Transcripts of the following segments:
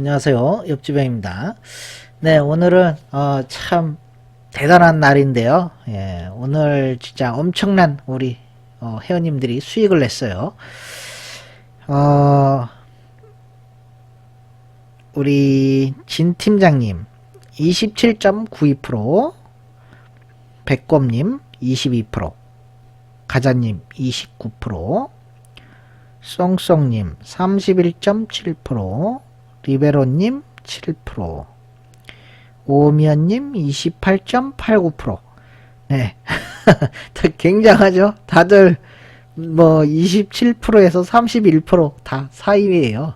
안녕하세요. 옆집행입니다. 네, 오늘은 어, 참 대단한 날인데요. 예, 오늘 진짜 엄청난 우리 어, 회원님들이 수익을 냈어요. 어, 우리 진 팀장님 27.92%, 백곰님 22%, 가자님 29%, 썽썽님 31.7%, 리베로님 7%, 오미연님 28.89%. 네. 굉장하죠? 다들 뭐 27%에서 31%다 사이에요.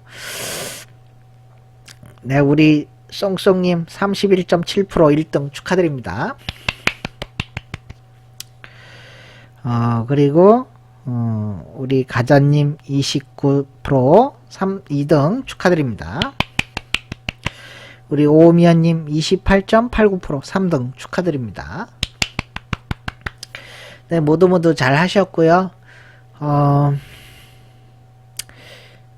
네, 우리 썽썽님 31.7% 1등 축하드립니다. 어, 그리고 어, 우리 가자님 29% 3, 2등 축하드립니다. 우리 오미연님 28.89% 3등 축하드립니다. 네, 모두 모두 잘 하셨고요. 어,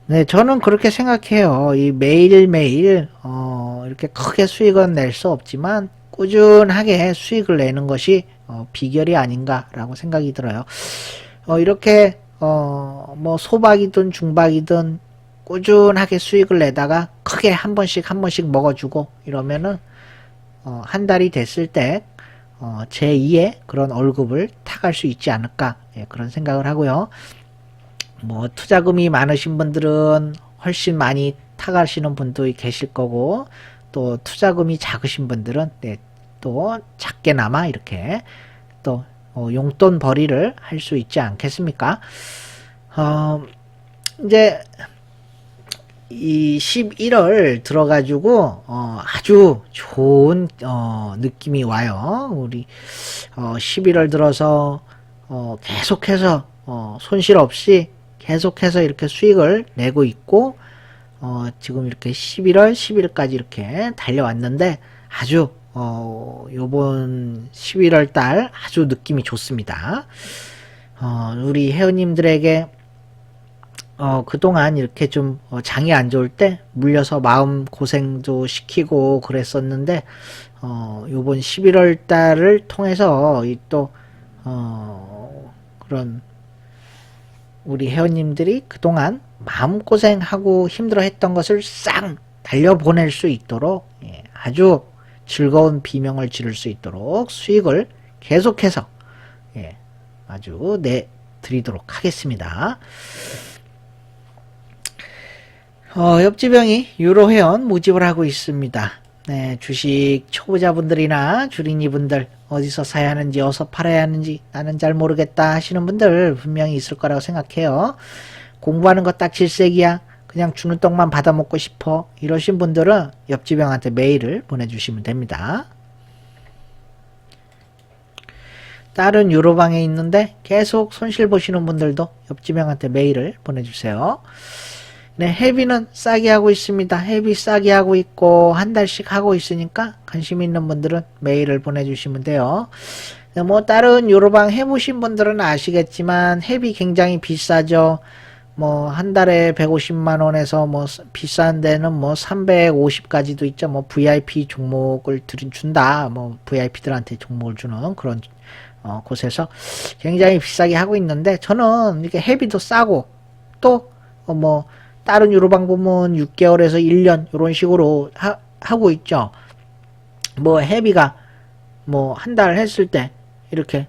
네, 저는 그렇게 생각해요. 이 매일매일, 어, 이렇게 크게 수익은 낼 수 없지만, 꾸준하게 수익을 내는 것이, 어, 비결이 아닌가라고 생각이 들어요. 어, 이렇게, 어, 뭐, 소박이든 중박이든 꾸준하게 수익을 내다가 크게 한 번씩 한 번씩 먹어주고 이러면은, 어, 한 달이 됐을 때, 어, 제2의 그런 월급을 타갈 수 있지 않을까, 예, 그런 생각을 하고요. 뭐, 투자금이 많으신 분들은 훨씬 많이 타가시는 분도 계실 거고, 또 투자금이 작으신 분들은, 네, 또 작게나마 이렇게 또 어, 용돈 벌이를 할 수 있지 않겠습니까? 어, 이제 이 11월 들어가지고 어, 아주 좋은 어, 느낌이 와요. 우리 어, 11월 들어서 어, 계속해서 어, 손실 없이 계속해서 이렇게 수익을 내고 있고 어, 지금 이렇게 11월 10일까지 이렇게 달려왔는데 아주 어, 요번 11월 달 아주 느낌이 좋습니다. 어, 우리 회원님들에게 어, 그동안 이렇게 좀 어, 장이 안 좋을 때 물려서 마음 고생도 시키고 그랬었는데 어, 요번 11월 달을 통해서 이 또 어, 그런 우리 회원님들이 그동안 마음고생하고 힘들어 했던 것을 싹 달려보낼 수 있도록 예, 아주 즐거운 비명을 지를 수 있도록 수익을 계속해서 예, 아주 내드리도록 하겠습니다. 어, 형이 유로 회원 모집을 하고 있습니다. 네, 주식 초보자분들이나 주린이분들 어디서 사야 하는지 어디서 팔아야 하는지 나는 잘 모르겠다 하시는 분들 분명히 있을 거라고 생각해요. 공부하는 거 딱 질색이야. 그냥 주는 떡만 받아 먹고 싶어. 이러신 분들은 옆집 형한테 메일을 보내주시면 됩니다. 다른 유로방에 있는데 계속 손실 보시는 분들도 옆집 형한테 메일을 보내주세요. 네, 헤비는 싸게 하고 있습니다. 헤비 싸게 하고 있고 한 달씩 하고 있으니까 관심 있는 분들은 메일을 보내주시면 돼요. 네, 뭐 다른 유로방 해보신 분들은 아시겠지만 헤비 굉장히 비싸죠. 뭐 한 달에 150만 원에서 뭐 비싼 데는 뭐 350까지도 있죠. 뭐 VIP 종목을 드린 준다. 뭐 VIP들한테 종목을 주는 그런 어, 곳에서 굉장히 비싸게 하고 있는데 저는 이렇게 헤비도 싸고 또뭐 다른 유로방 보면 6개월에서 1년 이런 식으로 하, 하고 있죠. 뭐 헤비가 뭐 한 달 했을 때 이렇게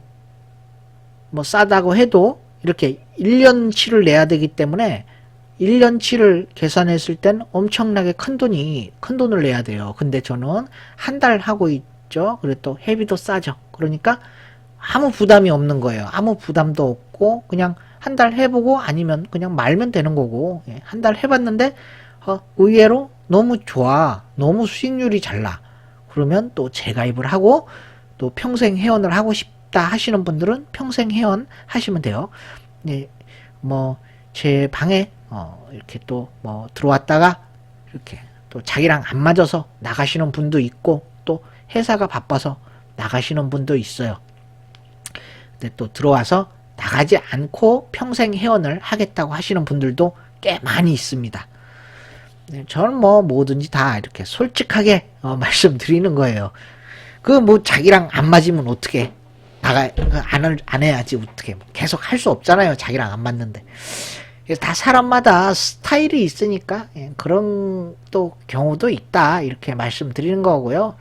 뭐 싸다고 해도 이렇게 1년치를 내야 되기 때문에 1년치를 계산했을 땐 엄청나게 큰 돈이 큰 돈을 내야 돼요. 근데 저는 한 달 하고 있죠. 또 헤비도 싸죠. 그러니까 아무 부담이 없는 거예요. 아무 부담도 없고 그냥 한 달 해보고 아니면 그냥 말면 되는 거고 예, 한달 해봤는데 어, 의외로 너무 좋아. 너무 수익률이 잘 나. 그러면 또 재가입을 하고 또 평생 회원을 하고 싶다 하시는 분들은 평생 회원 하시면 돼요. 예, 뭐제 방에 어, 이렇게 또 뭐 들어왔다가 이렇게 또 자기랑 안 맞아서 나가시는 분도 있고 또 회사가 바빠서 나가시는 분도 있어요. 근데 또 들어와서 나가지 않고 평생 회원을 하겠다고 하시는 분들도 꽤 많이 있습니다. 네, 저는 뭐 뭐든지 다 이렇게 솔직하게 어, 말씀드리는 거예요. 그 뭐 자기랑 안 맞으면 어떻게 나가 안, 할- 안 해야지 어떻게 계속 할 수 없잖아요. 자기랑 안 맞는데. 그래서 다 사람마다 스타일이 있으니까 예, 그런 또 경우도 있다 이렇게 말씀드리는 거고요.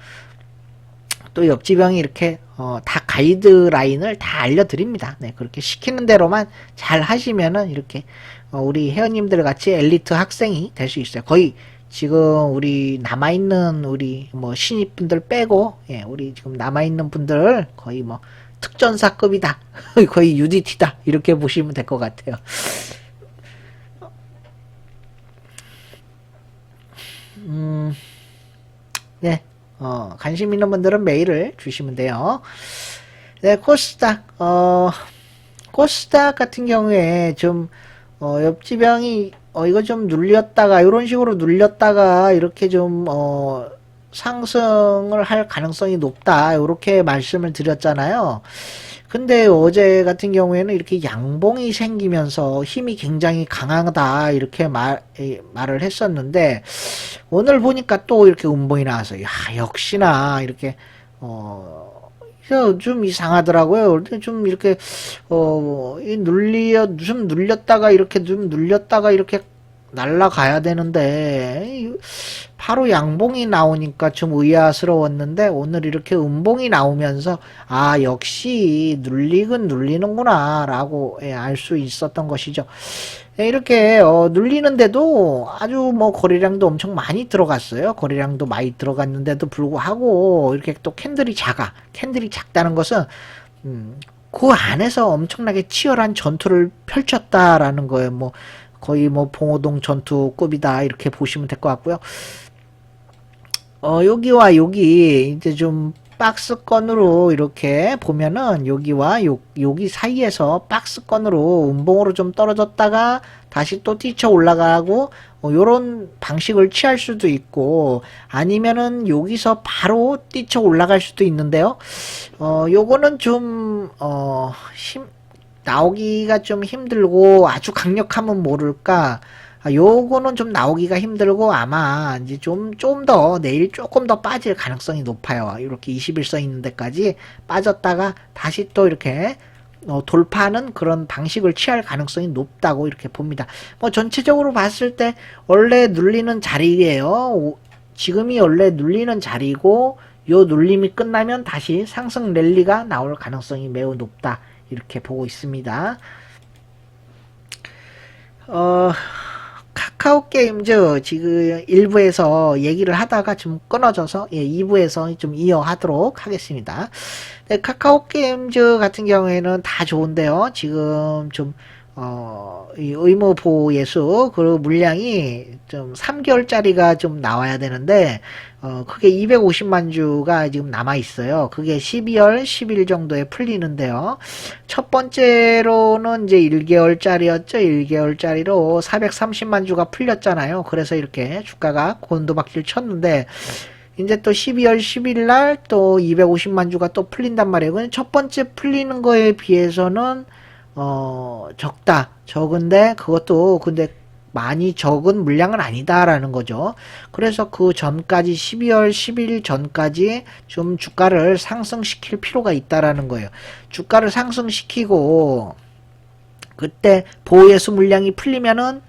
또 옆집 형이 이렇게 어, 다 가이드라인을 다 알려드립니다. 네, 그렇게 시키는 대로만 잘 하시면은 이렇게 어, 우리 회원님들 같이 엘리트 학생이 될 수 있어요. 거의 지금 우리 남아있는 우리 뭐 신입분들 빼고 예, 우리 지금 남아있는 분들 거의 뭐 특전사급이다. 거의 UDT다. 이렇게 보시면 될 것 같아요. 음, 네. 어, 관심 있는 분들은 메일을 주시면 돼요. 네, 코스닥, 어, 코스닥 같은 경우에 좀, 어, 옆집 형이, 어, 이거 좀 눌렸다가, 이런 식으로 눌렸다가, 이렇게 좀, 어, 상승을 할 가능성이 높다. 이렇게 말씀을 드렸잖아요. 근데 어제 같은 경우에는 이렇게 양봉이 생기면서 힘이 굉장히 강하다. 이렇게 말, 이, 말을 했었는데, 오늘 보니까 또 이렇게 음봉이 나와서, 야, 역시나, 이렇게, 어, 좀 이상하더라고요. 좀 이렇게, 어, 이 눌려, 좀 눌렸다가 이렇게 좀 눌렸다가 이렇게 날라가야 되는데, 이- 바로 양봉이 나오니까 좀 의아스러웠는데, 오늘 이렇게 음봉이 나오면서, 아, 역시 눌리긴 눌리는구나, 라고 알수 있었던 것이죠. 네, 이렇게 어, 눌리는데도 아주 뭐 거래량도 엄청 많이 들어갔어요. 거래량도 많이 들어갔는데도 불구하고 이렇게 또 캔들이 작아. 캔들이 작다는 것은 음, 그 안에서 엄청나게 치열한 전투를 펼쳤다라는 거예요. 뭐 거의 뭐 봉오동 전투급이다 이렇게 보시면 될 것 같고요. 어, 여기와 여기 이제 좀 박스권으로 이렇게 보면은 여기와 요, 여기 사이에서 박스권으로 음봉으로 좀 떨어졌다가 다시 또 뛰쳐 올라가고 어, 요런 방식을 취할 수도 있고 아니면은 여기서 바로 뛰쳐 올라갈 수도 있는데요. 어, 요거는 좀, 어, 힘, 나오기가 좀 힘들고 아주 강력하면 모를까. 아, 요거는 좀 나오기가 힘들고 아마 이제 좀, 좀 더 내일 조금 더 빠질 가능성이 높아요. 이렇게 21선 있는 데까지 빠졌다가 다시 또 이렇게 어, 돌파하는 그런 방식을 취할 가능성이 높다고 이렇게 봅니다. 뭐 전체적으로 봤을 때 원래 눌리는 자리예요. 오- 지금이 원래 눌리는 자리고 요 눌림이 끝나면 다시 상승 랠리가 나올 가능성이 매우 높다. 이렇게 보고 있습니다. 어, 카카오 게임즈 지금 1부에서 얘기를 하다가 좀 끊어져서 예, 2부에서 좀 이어하도록 하겠습니다. 네, 카카오 게임즈 같은 경우에는 다 좋은데요. 지금 좀 어, 이 의무 보호 예수 그 물량이 좀 3개월짜리가 좀 나와야 되는데 어, 그게 250만 주가 지금 남아 있어요. 그게 12월 10일 정도에 풀리는데요. 첫 번째로는 이제 1개월짜리였죠. 1개월짜리로 430만 주가 풀렸잖아요. 그래서 이렇게 주가가 곤두박질 쳤는데 이제 또 12월 10일 날 또 250만 주가 또 풀린단 말이에요. 첫 번째 풀리는 거에 비해서는 어 적다. 적은데 그것도 근데 많이 적은 물량은 아니다라는 거죠. 그래서 그 전까지 12월 10일 전까지 좀 주가를 상승시킬 필요가 있다라는 거예요. 주가를 상승시키고 그때 보호예수 물량이 풀리면은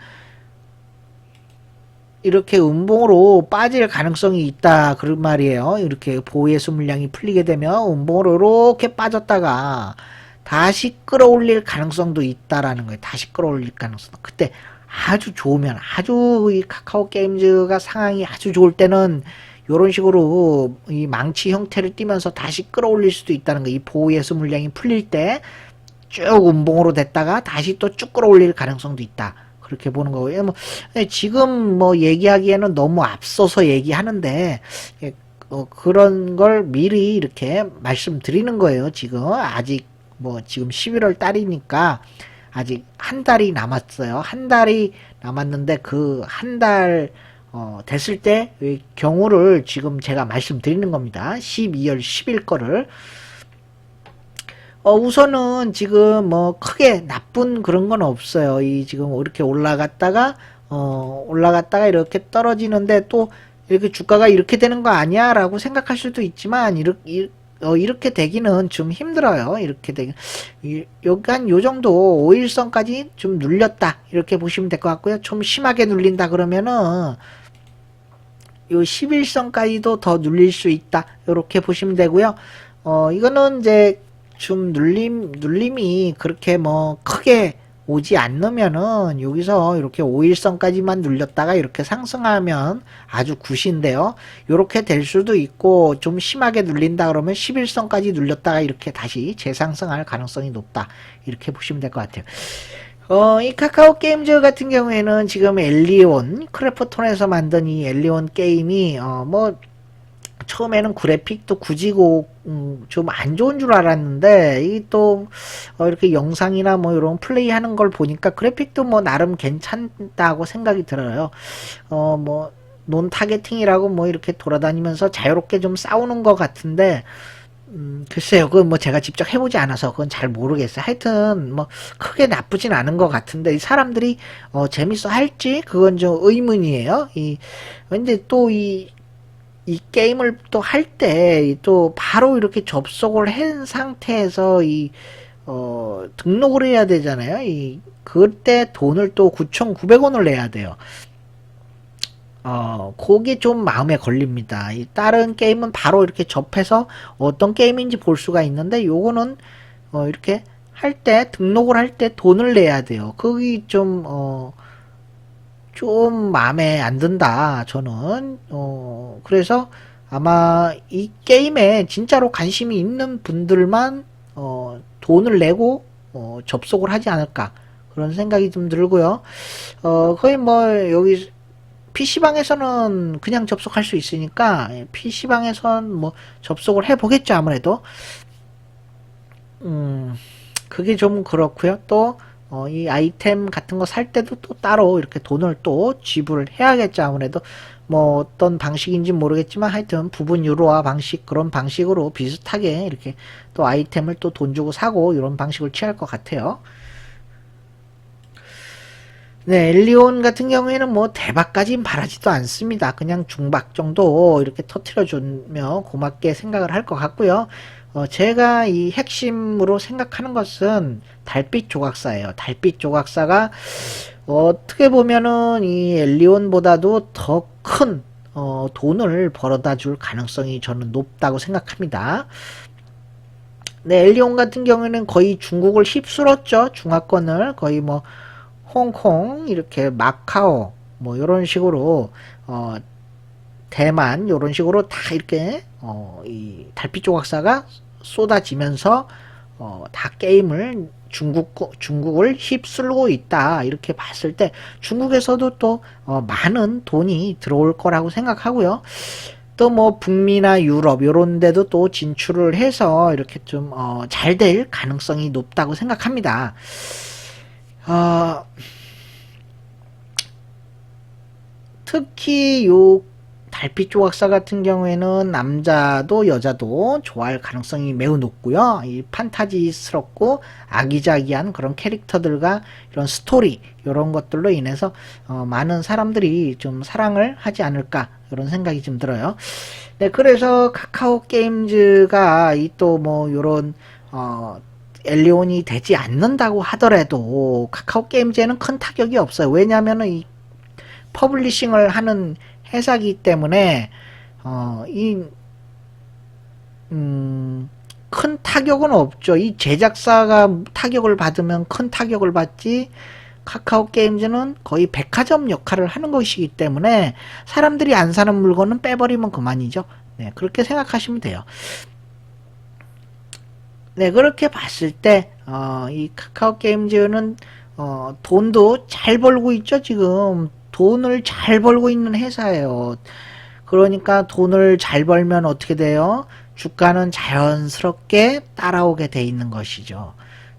이렇게 음봉으로 빠질 가능성이 있다 그런 말이에요. 이렇게 보호예수 물량이 풀리게 되면 음봉으로 이렇게 빠졌다가 다시 끌어올릴 가능성도 있다라는 거예요. 다시 끌어올릴 가능성. 그때 아주 좋으면 아주 이 카카오 게임즈가 상황이 아주 좋을 때는 이런 식으로 이 망치 형태를 띠면서 다시 끌어올릴 수도 있다는 거예요. 이 보호예수 물량이 풀릴 때쭉 음봉으로 됐다가 다시 또 쭉 끌어올릴 가능성도 있다. 그렇게 보는 거고요. 뭐 예, 지금 뭐 얘기하기에는 너무 앞서서 얘기하는데 예, 어, 그런 걸 미리 이렇게 말씀드리는 거예요. 지금 아직 뭐 지금 11월 달이니까 아직 한 달이 남았어요. 한 달이 남았는데 그 한 달 어, 됐을 때이 경우를 지금 제가 말씀드리는 겁니다. 12월 10일 거를 어, 우선은 지금 뭐 크게 나쁜 그런 건 없어요. 이 지금 이렇게 올라갔다가 어, 올라갔다가 이렇게 떨어지는데 또 이렇게 주가가 이렇게 되는 거 아니야? 라고 생각할 수도 있지만, 이렇게, 어, 이렇게 되기는 좀 힘들어요. 이렇게 되기. 여간 요 정도 5일선까지 좀 눌렸다. 이렇게 보시면 될 것 같고요. 좀 심하게 눌린다 그러면은, 요 11선까지도 더 눌릴 수 있다. 이렇게 보시면 되고요. 어, 이거는 이제 좀 눌림, 눌림이 그렇게 뭐 크게 오지 않으면은 여기서 이렇게 5일선까지만 눌렸다가 이렇게 상승하면 아주 굿인데요. 이렇게 될 수도 있고 좀 심하게 눌린다 그러면 11선까지 눌렸다가 이렇게 다시 재상승할 가능성이 높다. 이렇게 보시면 될 것 같아요. 어, 이 카카오 게임즈 같은 경우에는 지금 엘리온, 크래프톤에서 만든 이 엘리온 게임이, 어, 뭐, 처음에는 그래픽도 굳이고, 음, 좀 안 좋은 줄 알았는데, 이 또, 어, 이렇게 영상이나 뭐 이런 플레이 하는 걸 보니까 그래픽도 뭐 나름 괜찮다고 생각이 들어요. 어, 뭐, 논 타겟팅이라고 뭐 이렇게 돌아다니면서 자유롭게 좀 싸우는 것 같은데, 음, 글쎄요. 그건 뭐 제가 직접 해보지 않아서 그건 잘 모르겠어요. 하여튼 뭐 크게 나쁘진 않은 것 같은데 이 사람들이 어, 재밌어 할지 그건 좀 의문이에요. 이 근데 또이 이 게임을 또 할 때 또 바로 이렇게 접속을 한 상태에서 이 어, 등록을 해야 되잖아요. 이 그때 돈을 또 9,900원을 내야 돼요. 어, 그게 좀 마음에 걸립니다. 이 다른 게임은 바로 이렇게 접해서 어떤 게임인지 볼 수가 있는데 요거는 어, 이렇게 할 때 등록을 할 때 돈을 내야 돼요. 그게 좀 어, 좀 마음에 안 든다. 저는 어, 그래서 아마 이 게임에 진짜로 관심이 있는 분들만 어, 돈을 내고 어, 접속을 하지 않을까 그런 생각이 좀 들고요. 어, 거의 뭐 여기 PC방에서는 그냥 접속할 수 있으니까 PC방에선 뭐 접속을 해 보겠죠 아무래도 음 그게 좀 그렇고요 또 어, 이 아이템 같은 거 살 때도 또 따로 이렇게 돈을 또 지불을 해야겠죠 아무래도 뭐 어떤 방식인지 모르겠지만 하여튼 부분 유로화 방식 그런 방식으로 비슷하게 이렇게 또 아이템을 또 돈 주고 사고 이런 방식을 취할 것 같아요 네, 엘리온 같은 경우에는 뭐 대박까지는 바라지도 않습니다. 그냥 중박 정도 이렇게 터트려 주면 고맙게 생각을 할 것 같고요. 어, 제가 이 핵심으로 생각하는 것은 달빛 조각사예요. 달빛 조각사가 어떻게 보면은 이 엘리온보다도 더큰 어, 돈을 벌어다 줄 가능성이 저는 높다고 생각합니다. 네, 엘리온 같은 경우에는 거의 중국을 휩쓸었죠. 중화권을 거의 뭐 홍콩 이렇게 마카오 뭐 이런 식으로 어 대만 이런 식으로 다 이렇게 어 이 달빛 조각사가 쏟아지면서 어 다 게임을 중국 중국을 휩쓸고 있다 이렇게 봤을 때 중국에서도 또 어, 많은 돈이 들어올 거라고 생각하고요. 또 뭐 북미나 유럽 이런 데도 또 진출을 해서 이렇게 좀 어, 잘 될 가능성이 높다고 생각합니다. 어, 특히 요 달빛 조각사 같은 경우에는 남자도 여자도 좋아할 가능성이 매우 높고요. 이 판타지스럽고 아기자기한 그런 캐릭터들과 이런 스토리 이런 것들로 인해서 어, 많은 사람들이 좀 사랑을 하지 않을까 이런 생각이 좀 들어요. 네, 그래서 카카오 게임즈가 이 또 뭐 이런 어, 엘리온이 되지 않는다고 하더라도 카카오 게임즈에는 큰 타격이 없어요. 왜냐하면 이 퍼블리싱을 하는 회사기 때문에 어, 이 음, 큰 타격은 없죠. 이 제작사가 타격을 받으면 큰 타격을 받지 카카오 게임즈는 거의 백화점 역할을 하는 것이기 때문에 사람들이 안 사는 물건은 빼버리면 그만이죠. 네, 그렇게 생각하시면 돼요. 네, 그렇게 봤을 때, 어, 이 카카오 게임즈는, 어, 돈도 잘 벌고 있죠, 지금. 돈을 잘 벌고 있는 회사예요. 그러니까 돈을 잘 벌면 어떻게 돼요? 주가는 자연스럽게 따라오게 돼 있는 것이죠.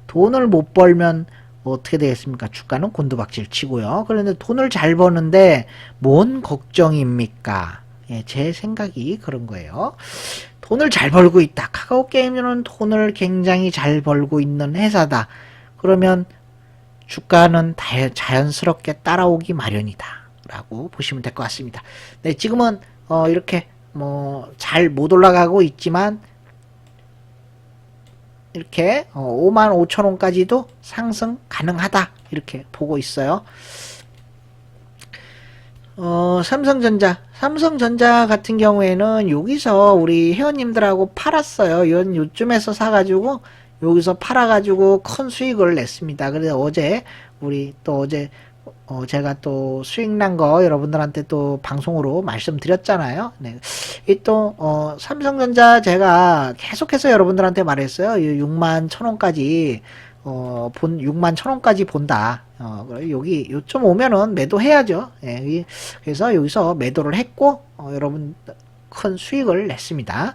돈을 못 벌면 어떻게 되겠습니까? 주가는 곤두박질 치고요. 그런데 돈을 잘 버는데 뭔 걱정입니까? 예, 제 생각이 그런 거예요. 돈을 잘 벌고 있다. 카카오 게임즈는 돈을 굉장히 잘 벌고 있는 회사다. 그러면 주가는 다- 자연스럽게 따라오기 마련이다. 라고 보시면 될 것 같습니다. 네, 지금은 어, 이렇게 뭐 잘 못 올라가고 있지만 이렇게 어, 5만 5천 원까지도 상승 가능하다 이렇게 보고 있어요. 어, 삼성전자, 삼성전자 같은 경우에는 여기서 우리 회원님들하고 팔았어요. 요, 요쯤에서 사가지고 여기서 팔아가지고 큰 수익을 냈습니다. 그래서 어제 우리 또 어제 어, 제가 또 수익 난 거 여러분들한테 또 방송으로 말씀드렸잖아요. 네. 이 또, 어, 삼성전자 제가 계속해서 여러분들한테 말했어요. 이 6만 천 원까지, 어, 본, 6만 천 원까지 본다. 어, 여기, 요점 오면은 매도해야죠. 예, 이- 그래서 여기서 매도를 했고, 어, 여러분, 큰 수익을 냈습니다.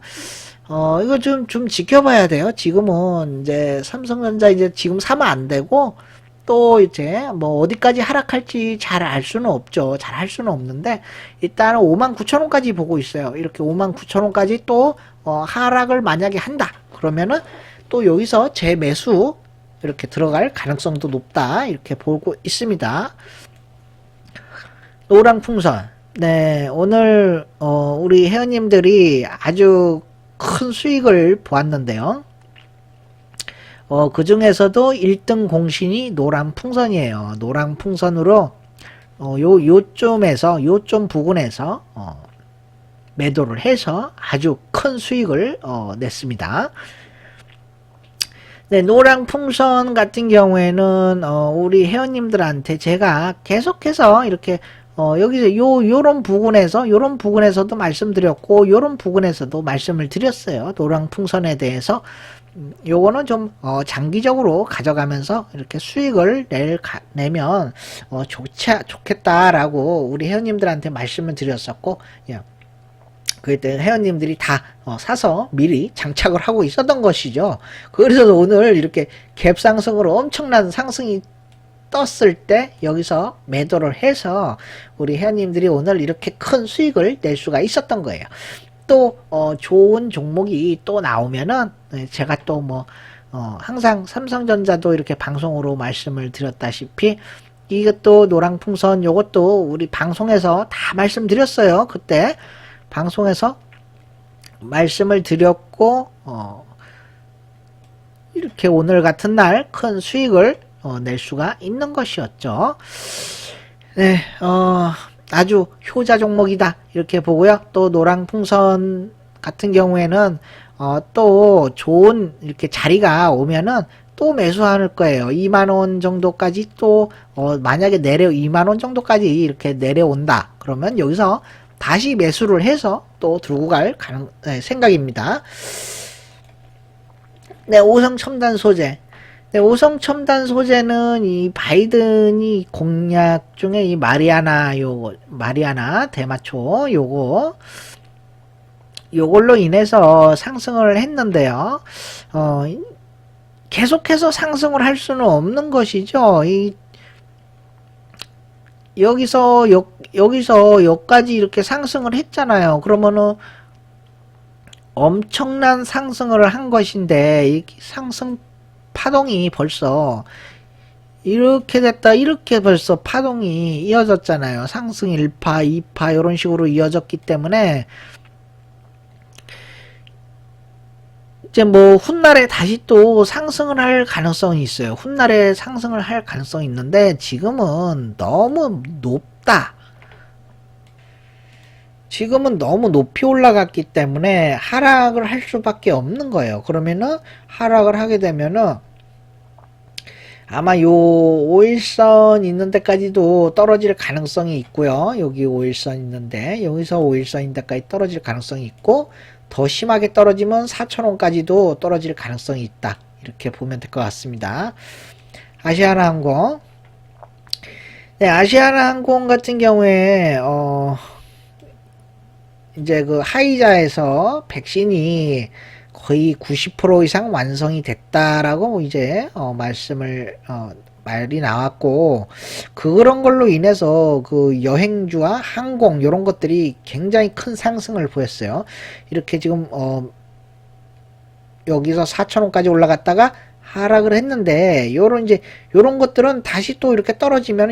어, 이거 좀, 좀 지켜봐야 돼요. 지금은 이제 삼성전자 이제 지금 사면 안 되고, 또 이제 뭐 어디까지 하락할지 잘 알 수는 없죠. 잘 할 수는 없는데 일단은 5만 9천 원까지 보고 있어요. 이렇게 5만 9천 원까지 또 어, 하락을 만약에 한다. 그러면은 또 여기서 재매수 이렇게 들어갈 가능성도 높다. 이렇게 보고 있습니다. 노랑 풍선. 네, 오늘 어, 우리 회원님들이 아주 큰 수익을 보았는데요. 어, 그 중에서도 1등 공신이 노랑 풍선이에요. 노랑 풍선으로, 어, 요, 요점에서, 요점 부근에서, 어, 매도를 해서 아주 큰 수익을, 어, 냈습니다. 네, 노랑 풍선 같은 경우에는, 어, 우리 회원님들한테 제가 계속해서 이렇게, 어, 여기서 요, 요런 부분에서, 요런 부분에서도 말씀드렸고, 요런 부분에서도 말씀을 드렸어요. 노랑 풍선에 대해서. 음, 요거는 좀 어, 장기적으로 가져가면서 이렇게 수익을 낼 가- 내면 어, 좋지 좋겠다라고 우리 회원님들한테 말씀을 드렸었고 예. 그때 회원님들이 다 어, 사서 미리 장착을 하고 있었던 것이죠. 그래서 오늘 이렇게 갭 상승으로 엄청난 상승이 떴을 때 여기서 매도를 해서 우리 회원님들이 오늘 이렇게 큰 수익을 낼 수가 있었던 거예요. 또 어, 좋은 종목이 또 나오면은 네, 제가 또뭐 어, 항상 삼성전자도 이렇게 방송으로 말씀을 드렸다시피 이것도 노랑풍선 요것도 우리 방송에서 다 말씀드렸어요. 그때 방송에서 말씀을 드렸고 어, 이렇게 오늘 같은 날 큰 수익을 어, 낼 수가 있는 것이었죠. 네, 어, 아주 효자 종목이다 이렇게 보고요. 또 노랑 풍선 같은 경우에는 어, 또 좋은 이렇게 자리가 오면은 또 매수할 거예요. 2만 원 정도까지 또 어, 만약에 내려 2만 원 정도까지 이렇게 내려온다. 그러면 여기서 다시 매수를 해서 또 들고 갈 가능 네, 생각입니다. 네, 오성 첨단 소재. 네, 오성 첨단 소재는 이 바이든이 공약 중에 이 마리아나 요 마리아나 대마초 요거 요걸로 인해서 상승을 했는데요. 어, 계속해서 상승을 할 수는 없는 것이죠. 이 여기서 여, 여기서 여기까지 이렇게 상승을 했잖아요. 그러면은 엄청난 상승을 한 것인데 이 상승 파동이 벌써 이렇게 됐다 이렇게 벌써 파동이 이어졌잖아요. 상승 1파, 2파 이런 식으로 이어졌기 때문에 이제 뭐 훗날에 다시 또 상승을 할 가능성이 있어요. 훗날에 상승을 할 가능성이 있는데 지금은 너무 높다. 지금은 너무 높이 올라갔기 때문에 하락을 할 수밖에 없는 거예요. 그러면은 하락을 하게 되면은 아마 요 5일선 있는 데까지도 떨어질 가능성이 있고요. 여기 5일선 있는데 여기서 5일선 데까지 떨어질 가능성이 있고 더 심하게 떨어지면 4천원까지도 떨어질 가능성이 있다. 이렇게 보면 될 것 같습니다. 아시아나항공 네, 아시아나항공 같은 경우에 어 이제 그 하이자에서 백신이 거의 90% 이상 완성이 됐다라고 이제 어, 말씀을 어, 말이 나왔고 그런 걸로 인해서 그 여행주와 항공 이런 것들이 굉장히 큰 상승을 보였어요. 이렇게 지금 어, 여기서 4천원까지 올라갔다가 하락을 했는데 요런 이제 요런 것들은 다시 또 이렇게 떨어지면